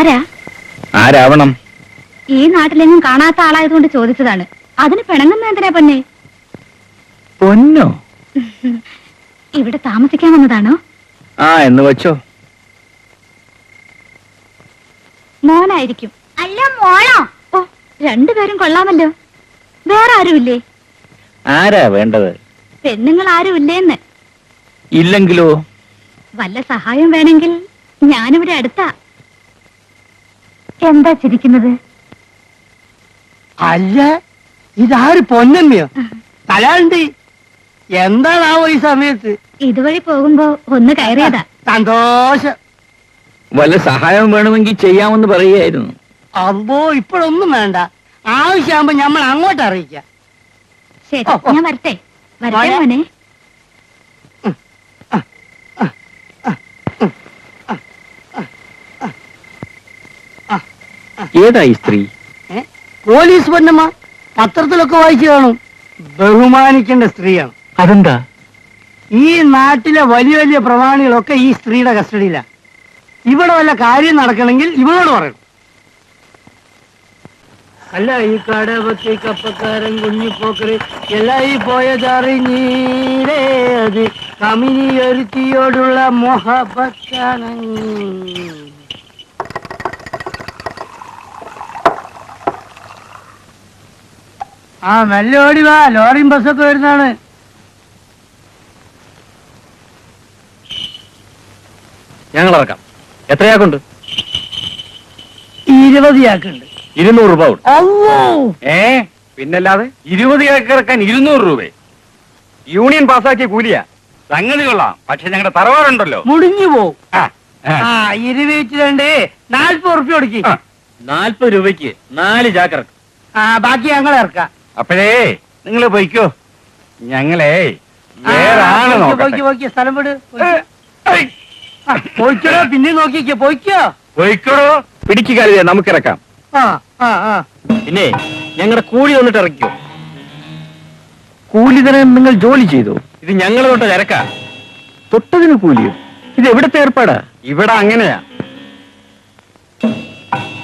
ആരാ? ആരാവണം? ഈ നാട്ടിലെങ്ങും കാണാത്ത ആളായതുകൊണ്ട് ചോദിച്ചതാണ്. അതിന് പിണങ്ങുന്ന എന്തിനാ പൊന്നെ? പൊന്നോ? ഇവിടെ താമസിക്കാൻ വന്നതാണോ? ആ എന്ന് വെച്ചോ. മോനായിരിക്കും. അല്ല മോളോ? ഓ രണ്ടുപേരും കൊള്ളാമല്ലോ. വേറെ ആരുമില്ലേ? ആരാ വേണ്ടത്? പെണ്ണുങ്ങൾ ആരുമില്ലേന്ന്. ഇല്ലെങ്കിലോ? വല്ല സഹായം വേണമെങ്കിൽ ഞാനിവിടെ അടുത്താ. എന്താ ചിരിക്കുന്നത്? അല്ല ഇതാര് പൊന്നമ്മയോ? തലാണ്ട് എന്താണാവോ ഈ സമയത്ത്? ഇതുവഴി പോകുമ്പോ ഒന്ന് കയറിയതാ. സന്തോഷം. വല്ല സഹായം വേണമെങ്കിൽ ചെയ്യാമെന്ന് പറയുകയായിരുന്നു. അമ്പോ ഇപ്പോഴൊന്നും വേണ്ട. ആവശ്യമാകുമ്പോ നമ്മൾ അങ്ങോട്ട് അറിയിക്കാം. ശരി. ഞാൻ വരട്ടെ. വരട്ടെ മോനെ. മോനെ ഏതാ ഈ സ്ത്രീ? പോലീസ് പൊന്നമ്മ പത്രത്തിലൊക്കെ വായിച്ചു കാണും. ബഹുമാനിക്കേണ്ട സ്ത്രീയാണ്. അതെന്താ? ഈ നാട്ടിലെ വലിയ വലിയ പ്രമാണികളൊക്കെ ഈ സ്ത്രീയുടെ കസ്റ്റഡിയിലാണ് ഇവിടെ വല്ല കാര്യം നടക്കണമെങ്കിൽ ഇവളോട് പറയണം അല്ല ഈ കടപത്തി കപ്പക്കാരൻ കുഞ്ഞിപ്പോക്കറ് എല്ലാം പോയതറിഞ്ഞീരേ അത് കമിനി ഒരുത്തിയോടുള്ള മോഹപച്ചാണ് ആ മെല്ലെ ഓടി വാ. ലോറിയും ബസ്സൊക്കെ വരുന്നതാണ്. ഞങ്ങൾ ഇറക്കാം എത്രയാക്കുണ്ട്? ഇരുപത് ചാക്കുണ്ട് ഇരുന്നൂറ് രൂപ കൊടു. ഏ പിന്നല്ലാതെ ഇരുപത് ഏക്കർ ഇറക്കാൻ ഇരുന്നൂറ് രൂപ. യൂണിയൻ പാസ്സാക്കിയ കൂലിയാ. സംഗതി കൊള്ളാം. പക്ഷെ ഞങ്ങളുടെ തറവാറുണ്ടല്ലോ മുടിഞ്ഞു പോവും. ആ, ആ. ആ ഇരുപത്തി രണ്ട് നാൽപ്പത് ഉറുപ്പ്യ കൊടുക്കി. ആ, നാൽപ്പത് രൂപയ്ക്ക് നാല് ചാക്കിറക്കും ആ ബാക്കി ഞങ്ങൾ ഇറക്കാം അപ്പോഴേ നിങ്ങൾ പൊയ്ക്കോ. ഞങ്ങളെ നോക്കട്ടെ. വേറാണ് സ്ഥലം വിട് ഐ, പോയിക്കോ പിന്നെ നോക്കിക്കോ പോയിക്കോ. പോയിക്കോടോ. പിടിച്ചു നമുക്ക് നമുക്കിറക്കാം. ആ ആ ആ. പിന്നെ ഞങ്ങളുടെ കൂലി വന്നിട്ട് ഇറക്കിയോ കൂലി തരാൻ നിങ്ങൾ ജോലി ചെയ്തു? ഇത് ഞങ്ങൾ തൊട്ട് തിരക്കാ തൊട്ടതിന് കൂലിയോ? ഇത് എവിടത്തെ ഏർപ്പാടാ? ഇവിടെ അങ്ങനെയാ.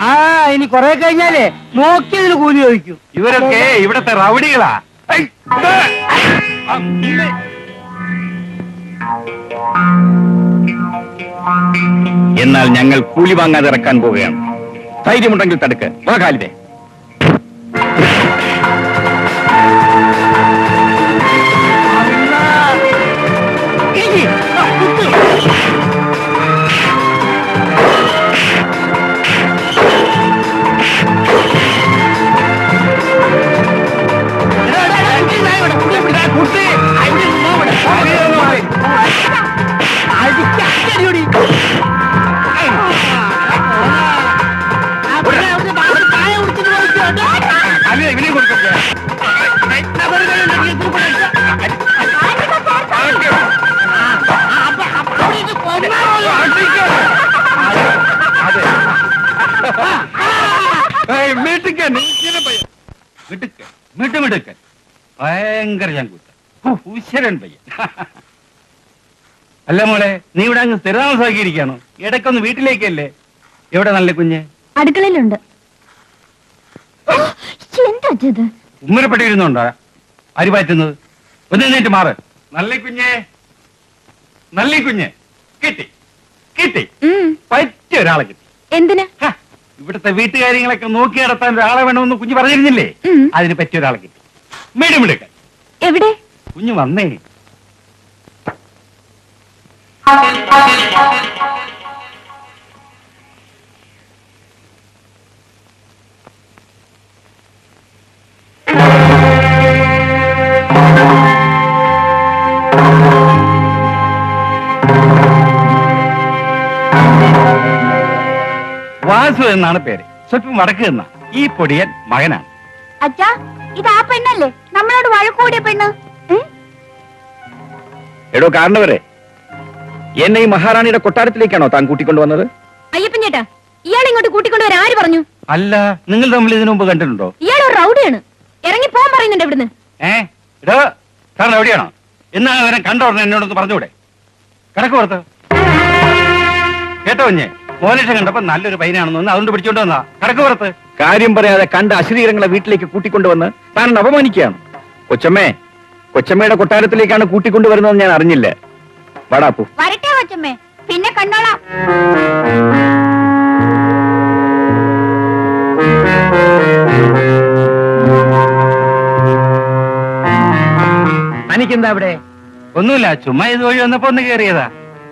ആ ഇനി കൊറേ കഴിഞ്ഞാലേ നോക്കിയതിന് കൂലി ചോദിക്കും. ഇവരൊക്കെ ഇവിടത്തെ റൗഡികളാ. എന്നാൽ ഞങ്ങൾ കൂലി വാങ്ങാതെ ഇറക്കാൻ പോവുകയാണ്. ധൈര്യമുണ്ടെങ്കിൽ തടുക്ക്. വാ ഖാലിദേ. ഭയങ്കര ചങ്കൂത്ത ഉശരൻ പയ്യൻ. അല്ല മോളെ നീ ഇവിടെ അങ്ങ് സ്ഥിരതാമസമാക്കിയിരിക്കാണോ ഇടയ്ക്കൊന്ന് വീട്ടിലേക്കല്ലേ? എവിടെ നല്ല കുഞ്ഞ്? അടുക്കളയിലുണ്ട്. ഉമ്മരപ്പെട്ടിരുന്നുണ്ടോ? അരി പാറ്റുന്നത്? ഒന്ന് എന്നിട്ട് മാറ്. നല്ല കുഞ്ഞേ. നല്ല കുഞ്ഞേ. കിട്ടി. കിട്ടി. പറ്റിയ ഒരാളെ കിട്ടി. എന്തിന്? ഹ, ഇവിടുത്തെ വീട്ടുകാര്യങ്ങളൊക്കെ നോക്കി നടത്താൻ ഒരാളെ വേണമെന്ന് കുഞ്ഞു പറഞ്ഞിരുന്നില്ലേ? ഉം. അതിന് പറ്റിയ ഒരാളെ കിട്ടി. മിടുമിടുക്കൻ. എവിടെ? കുഞ്ഞു വന്നേ. വാസു എന്നാണ് പേര്. സ്വല്പം വടക്ക് എന്ന ഈ പൊടിയൻ മകനാണ്. അച്ഛാ ഇത് ആ പെണ്ണല്ലേ? നമ്മളോട് വഴക്കൂടിയ പെണ്ണ്. എടോ കാരണവരെ എന്നെ ഈ മഹാറാണിയുടെ കൊട്ടാരത്തിലേക്കാണോ താൻ കൂട്ടിക്കൊണ്ടുവന്നത് അയ്യപ്പൻ ചേട്ടാ ഇയാൾ ഇങ്ങോട്ട് കൂട്ടിക്കൊണ്ടുവരാൻ ആര് പറഞ്ഞു? അല്ല നിങ്ങൾ തമ്മിൽ ഇതിനു മുമ്പ് കണ്ടിട്ടുണ്ടോ? ഇയാൾ ഒരു റൗഡിയാണ്. ഇറങ്ങി പോകാൻ പറയുന്നുണ്ട് ഇവിടുന്ന്. ഏ ഇടോ കാരണം എവിടെയാണോ എന്നാ അവരെ കണ്ടോ ഉടനെ എന്നോടൊന്ന് പറഞ്ഞൂടെ കിടക്കുറത്ത് കേട്ടോ കുഞ്ഞെ? മോനിഷം കണ്ടപ്പോ നല്ലൊരു പൈനാണെന്ന് തോന്നുന്നു. അതുകൊണ്ട് പിടിച്ചോണ്ട് വന്നാ കടക്ക് പുറത്ത്. കാര്യം പറയാതെ കണ്ട അശ്രീരങ്ങളെ വീട്ടിലേക്ക് കൂട്ടിക്കൊണ്ടുവന്ന് താൻ അപമാനിക്കുകയാണ്. കൊച്ചമ്മേ കൊച്ചമ്മയുടെ കൊട്ടാരത്തിലേക്കാണ് കൂട്ടിക്കൊണ്ടുവരുന്നത് ഞാൻ അറിഞ്ഞില്ല. വാടാപ്പു വരട്ടെ കൊച്ചമ്മേ. പിന്നെ കണ്ടോളാം. തനിക്കെന്താ അവിടെ ഒന്നുമില്ല ചുമ്മാ ഇത് വഴി വന്നപ്പോ ഒന്ന് കേറിയതാ.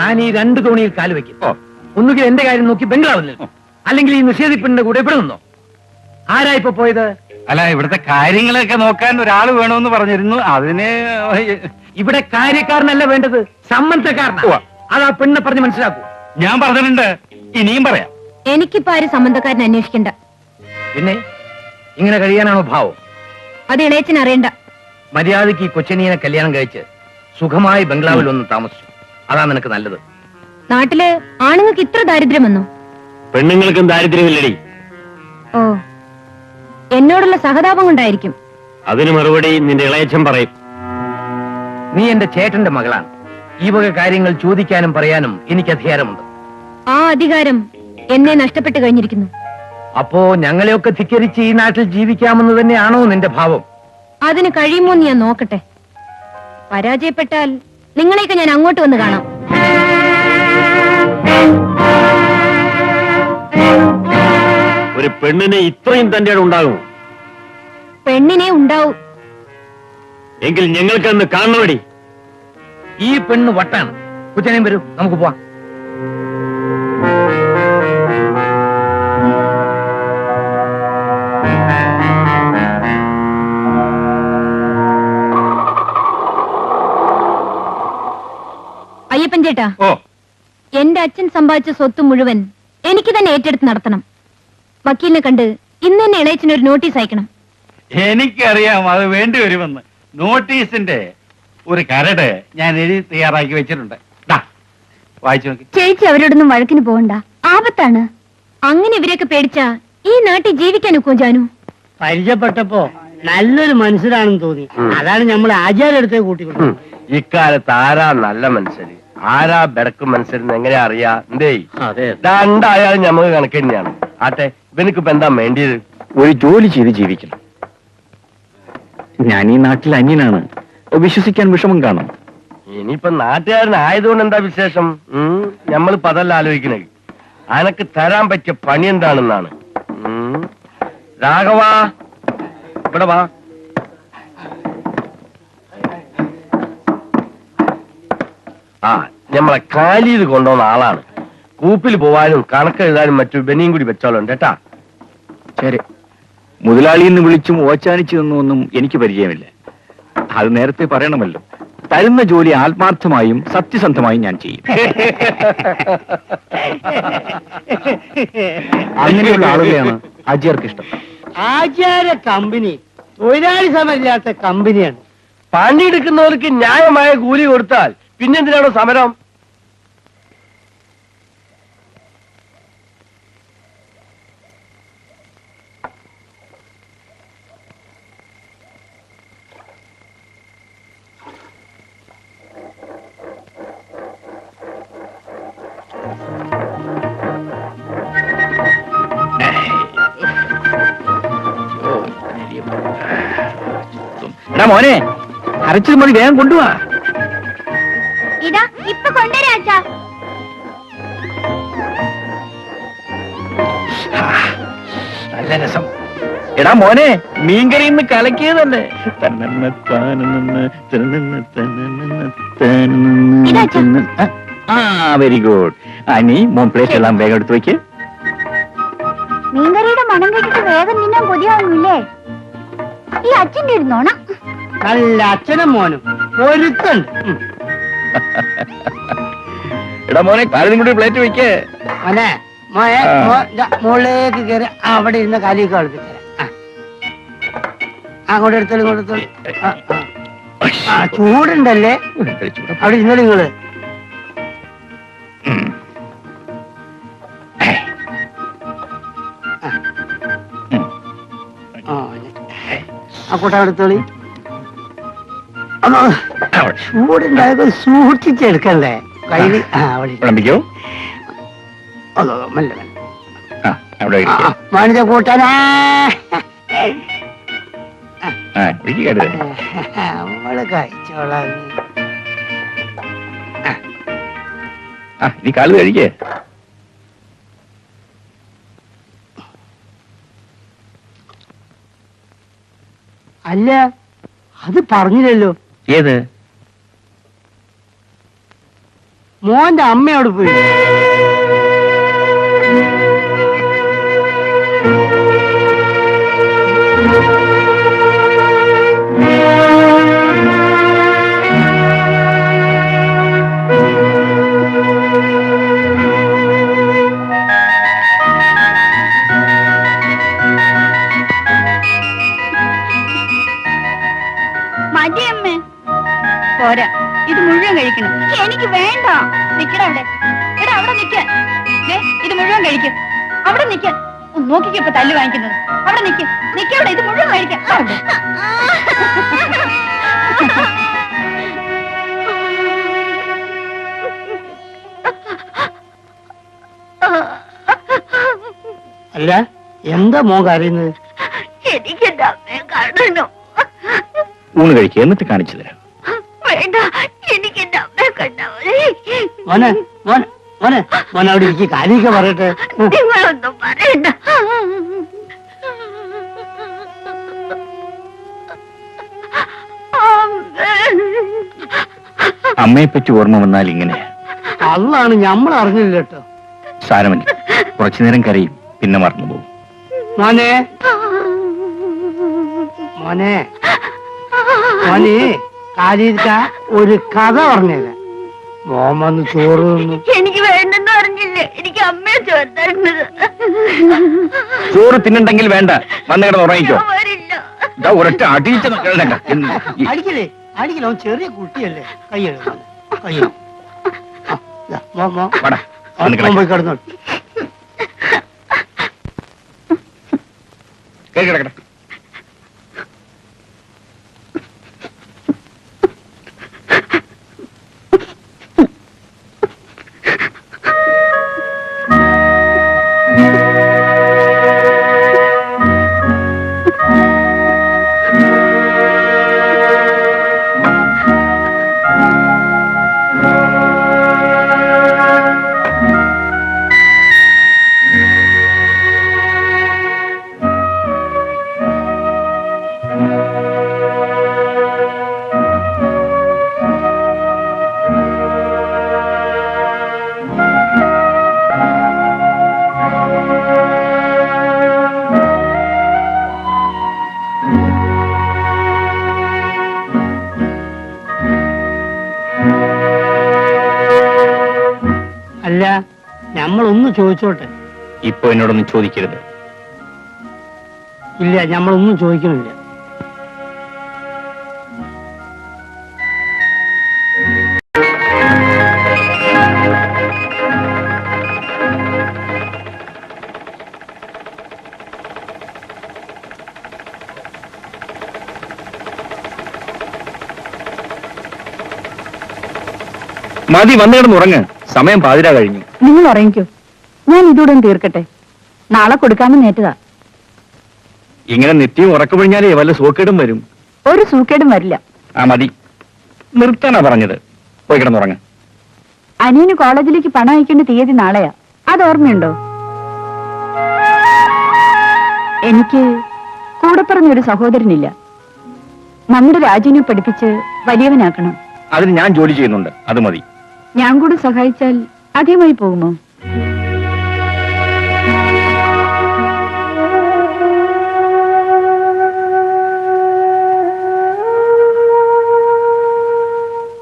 ഞാൻ ഈ രണ്ട് തോണിയിൽ കാൽ വെക്കും ഒന്നുകിൽ എന്റെ കാര്യം നോക്കി ബംഗ്ലാവിൽ നിൽക്കും. അല്ലെങ്കിൽ ഈ നിഷേധിപ്പിന്റെ കൂടെ ഇവിടെ നിന്നോ? ആരാ ഇപ്പൊ പോയത്? അല്ല ഇവിടുത്തെ കാര്യങ്ങളൊക്കെ നോക്കാൻ ഒരാൾ വേണമെന്ന് പറഞ്ഞിരുന്നു. അതിന് ഇവിടെ കാര്യക്കാരനല്ല വേണ്ടത് സമ്മന്തക്കാരനാ ഉവ്വ. അതാ പെണ്ണെ പറഞ്ഞ് മനസ്സിലാക്കൂ. ഞാൻ പറഞ്ഞിട്ടുണ്ട്. ഇനിയും പറയാം. എനിക്കിപ്പോ ആരും സംബന്ധക്കാരനെ അന്വേഷിക്കണ്ട. പിന്നെ ഇങ്ങനെ കഴിയാനാണോ ഭാവം? അത് ഇളയച്ചൻ അറിയണ്ട. മര്യാദയ്ക്ക് ഈ കൊച്ചനിയനെ കല്യാണം കഴിച്ച് സുഖമായി ബംഗ്ലാവിൽ ഒന്ന് താമസിച്ചു. അതാ നിനക്ക് നല്ലത്. നാട്ടിൽ ആണുങ്ങൾക്ക് ഇത്ര ദാരിദ്ര്യം വന്നു? പെണ്ണുങ്ങൾക്കും ദാരിദ്ര്യമില്ലടി. ഓ എന്നോടുള്ള സഹതാപം കൊണ്ടായിരിക്കും. അതിന് മറുപടി നിന്റെ ഇളയച്ചൻ പറയും. നീ എന്റെ ചേട്ടന്റെ മകളാണ്. ഈ വക കാര്യങ്ങൾ ചോദിക്കാനും പറയാനും എനിക്ക് അധികാരമുണ്ട്. ആ അധികാരം എന്നെ നഷ്ടപ്പെട്ടു കഴിഞ്ഞിരിക്കുന്നു. അപ്പോ ഞങ്ങളെയൊക്കെ ധിക്കരിച്ച് ഈ നാട്ടിൽ ജീവിക്കാമെന്ന് തന്നെയാണോ നിന്റെ ഭാവം? അതിന് കഴിയുമോ എന്ന് ഞാൻ നോക്കട്ടെ. പരാജയപ്പെട്ടാൽ നിങ്ങളെയൊക്കെ ഞാൻ അങ്ങോട്ട് വന്ന് കാണാം. ഒരു പെണ്ണിന് ഇത്രയും തന്റെ ഉണ്ടാകും. പെണ്ണിനെ ഉണ്ടാവും. എങ്കിൽ ഞങ്ങൾക്ക് അന്ന് കാണണമടി ഈ പെണ്ണ് വട്ടാണ്. കുച്ചനയും വരൂ നമുക്ക് പോവാം. അയ്യപ്പൻ ചേട്ടാ ഓ. എന്റെ അച്ഛൻ സമ്പാദിച്ച സ്വത്ത് മുഴുവൻ എനിക്ക് തന്നെ ഏറ്റെടുത്ത് നടത്തണം. വക്കീലിനെ കണ്ട് ഇന്ന് തന്നെ ഇളയച്ചന് ഒരു നോട്ടീസ് അയക്കണം. എനിക്കറിയാം അത് വേണ്ടി വരുമെന്ന്. നോട്ടീസിന്റെ ഒരു കരട് ഞാൻ എഴുതി തയ്യാറാക്കി വെച്ചിട്ടുണ്ട്. ദാ, വായിച്ചു നോക്കി. ചേച്ചി അവരോടൊന്നും വഴക്കിന് പോകണ്ട. ആപത്താണ്. അങ്ങനെ ഇവരെയൊക്കെ പേടിച്ച ഈ നാട്ടിൽ ജീവിക്കാൻ ഒക്കും ജാനു? പരിചയപ്പെട്ടപ്പോ നല്ലൊരു മനുഷ്യരാണെന്ന് തോന്നി. അതാണ് നമ്മൾ ആചാര്യ കൂട്ടിക്കൊണ്ടു ഇക്കാലത്ത് ആരാ നല്ല മനുഷ്യര്? ആരാ ബെടക്ക് മനുഷ്യരെന്ന് എങ്ങനെ അറിയാ? എന്തേ അതെ. രണ്ടായാലും ഞമ്മക്ക് കണക്ക് തന്നെയാണ് ആട്ടെ ഇവനക്ക് ഇപ്പൊ എന്താ വേണ്ടിയത്? ഒരു ജോലി ചെയ്ത് ജീവിക്കണം. ഞാൻ ഈ നാട്ടിൽ അന്യനാണ്. വിശ്വസിക്കാൻ വിഷമം കാണും. ഇനിയിപ്പൊ നാട്ടുകാരനായതുകൊണ്ട് എന്താ വിശേഷം? നമ്മൾ പതല്ല ആലോചിക്കണേ. അനക്ക് തരാൻ പറ്റിയ പണി എന്താണെന്നാണ്. രാഘവാ ഇവിടെ വാ. ആ നമ്മളെ കാലിയത് കൊണ്ടുവന്ന ആളാണ്. കൂപ്പിൽ പോവാനും കണക്കെഴുതാനും മറ്റു ബനിയും കൂടി വെച്ചോളുണ്ട് കേട്ടാ. ശരി. മുതലാളി എന്ന് വിളിച്ചും ഓച്ചാനിച്ചു നിന്നൊന്നും എനിക്ക് പരിചയമില്ല. അത് നേരത്തെ പറയണമല്ലോ. തരുന്ന ജോലി ആത്മാർത്ഥമായും സത്യസന്ധമായും ഞാൻ ചെയ്യും. അങ്ങനെയുള്ള ആളുകളെയാണ് അജിയർക്ക് ഇഷ്ടം. ആചാര്യ കമ്പനി തൊഴിലാളി സമരമില്ലാത്ത കമ്പനിയാണ്. പണിയെടുക്കുന്നവർക്ക് ന്യായമായ കൂലി കൊടുത്താൽ പിന്നെന്തിനാണോ സമരം? എടാ മോനെ അരച്ചത് മതി വേഗം കൊണ്ടുപോവാ ഇതാ ഇപ്പൊ കൊണ്ടുവരാ നല്ല രസം. എടാ മോനെ മീൻകറി ഇന്ന് കലക്കിയതല്ലേ? അച്ഛാ. ആ വെരി ഗുഡ് അനി മോൻ പ്ലേറ്റ് എല്ലാം വേഗം എടുത്തു വെക്ക്. മീൻകറിയുടെ മണം കേട്ടിട്ട് വേഗം നിന്നാൻ കൊതിയാവുന്നില്ലേ? ഈ അച്ഛന്റെ ഇരുന്നോണ നല്ല അച്ഛനും മോനും. ഒരുത്തുണ്ട് എടാ മോനെ കാലിനും കൂടി പ്ലേറ്റ് വെക്കേ. മോനെ മോനെ മുകളിലേക്ക് കയറി അവിടെ ഇരുന്ന കാലിയൊക്കെ കളിപ്പിച്ചേരാം ആ. അങ്ങോട്ട് എടുത്തോളൂ ഇങ്ങോട്ട് എടുത്തോളൂ. ആ, ചൂടുണ്ടല്ലേ? അവിടെ ഇരുന്നോളൂ നിങ്ങൾ ആ, കൂട്ടം എടുത്തോളി. ചൂടുണ്ടായത് സൂക്ഷിച്ചെടുക്കണ്ടേ ഇരി. വിളമ്പിക്കോ? അതോ മെല്ലെ മെല്ലെ. മനുഷ്യ കൂട്ടാനാ. നമ്മൾ കഴിച്ചോളാം. നീ കാൽ കഴിക്കേ അല്ല അത് പറഞ്ഞില്ലല്ലോ. ഏത്? മോന്റെ അമ്മയോട് പോയി. പോരാ. ഇത് മുഴുവൻ കഴിക്കണം. എനിക്ക് വേണ്ട. നിക്കട അവിടെ. എടാ അവിടെ നിക്ക. ദേ, ഇത് മുഴുവൻ കഴിക്കും. അവിടെ നിക്ക. ഒന്ന് നോക്കിക്കോ ഇപ്പൊ തല്ല് വാങ്ങിക്കുന്നത് അവിടെ നിക്ക. നിക്കവിടെ ഇത് മുഴുവൻ കഴിക്കാം. അവിടെ. അല്ല എന്താ മോൻ കരയുന്നത്? എനിക്ക് ഊണ് കഴിക്കുക എന്നിട്ട് കാണിച്ചു തരാം. മോനെ മോനെ മോനെ മോനെ അവിടെ ഇരിക്കും കാര്യമൊക്കെ പറയട്ടെ. ഉം. നിങ്ങളൊന്നും പറയണ്ട. അമ്മയെ പറ്റി ഓർമ്മ വന്നാൽ ഇങ്ങനെ അള്ളാണ് ഞമ്മൾ അറിഞ്ഞില്ല കേട്ടോ. സാരമില്ല. കുറച്ചു നേരം കരയും പിന്നെ മറന്നു പോകും. മോനെ. മോനെ. മോനെ കാര്യ ഒരു കഥ പറഞ്ഞേരാ. മോൻ വന്ന് ചോറ് തിന്നു. എനിക്ക് വേണ്ടെന്ന് പറഞ്ഞില്ലേ? എനിക്ക് അമ്മയെ ചേർത്തായിരുന്നത് ചോറ് തിന്നുണ്ടെങ്കിൽ വേണ്ട. വന്ന് കിടന്ന് ഉറങ്ങിക്കോ. വരില്ല. ഇതാ ഒരൊറ്റ അടിയിച്ച അടിക്കലേ അടിക്കലോ ചെറിയ കുട്ടിയല്ലേ. കയ്യെടുക്കും കയ്യോ കിടക്ക. പോയി കിടന്നോട്ടെ കിടക്കട്ടെ. അല്ല നമ്മളൊന്ന് ചോദിച്ചോട്ടെ? ഇപ്പൊ എന്നോടൊന്നും ചോദിക്കരുത്. ഇല്ല ഞമ്മളൊന്നും ചോദിക്കണില്ല. മതി വന്നു കിടന്ന് ഉറങ്ങ് സമയം പാതിരാ കഴിഞ്ഞു. നിങ്ങൾ ഉറങ്ങിക്കോ. ഞാൻ ഇതൂടെ തീർക്കട്ടെ. നാളെ കൊടുക്കാമെന്ന് നേറ്റതാ ഇങ്ങനെ നിത്യം ഉറക്കമൊഴിഞ്ഞാലേ വല്ല സൂക്കേടും വരും. ഒരു സൂക്കേടും വരില്ല. ആ മതി. നിർത്താനാ പറഞ്ഞത്. പോയി കിടന്നുറങ്ങ. അനിയന് കോളേജിലേക്ക് പണം അയക്കേണ്ട തീയതി നാളെയാ. അത് ഓർമ്മയുണ്ടോ? എനിക്ക് കൂടെ പറഞ്ഞൊരു സഹോദരനില്ല. നമ്മുടെ രാജുവിനെ പഠിപ്പിച്ച് വലിയവനാക്കണം. അതിന് ഞാൻ ജോലി ചെയ്യുന്നുണ്ട്. അത് മതി. ഞാൻ കൂടെ സഹായിച്ചാൽ അധികമായി പോകുമോ?